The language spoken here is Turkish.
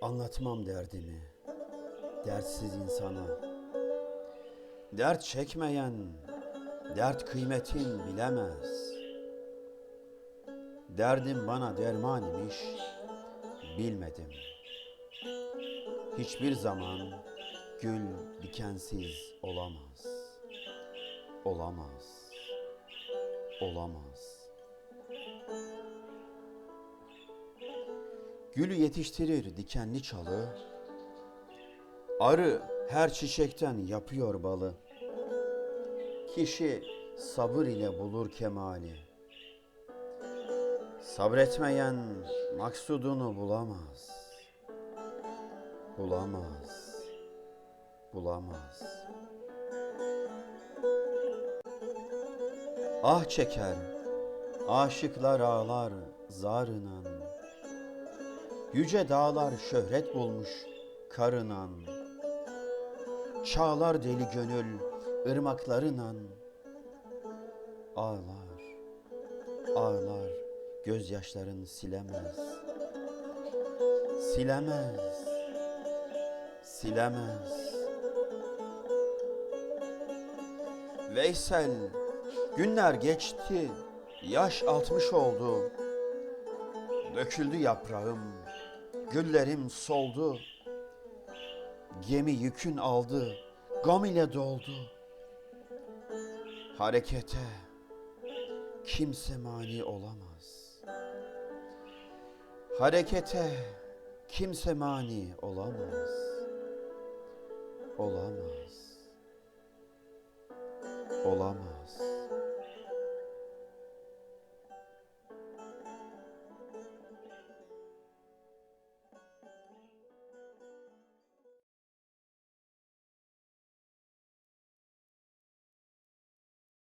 Anlatmam derdimi dertsiz insana. Dert çekmeyen dert kıymetin bilemez. Derdim bana derman imiş bilmedim. Hiçbir zaman gül dikensiz olamaz. Olamaz. Olamaz. Gülü yetiştirir dikenli çalı. Arı her çiçekten yapıyor balı. Kişi sabır ile bulur kemali. Sabretmeyen maksudunu bulamaz. Bulamaz. Bulamaz. Ah çeker, aşıklar ağlar zarınan. Yüce dağlar şöhret bulmuş karınan. Çağlar deli gönül ırmaklarınan. Ağlar, ağlar gözyaşların silemez. Silemez, silemez. Veysel, günler geçti, yaş altmış oldu. Döküldü yaprağım, güllerim soldu. Gemi yükün aldı, gam ile doldu. Harekete kimse mani olamaz. Harekete kimse mani olamaz. Olamaz. Olamaz.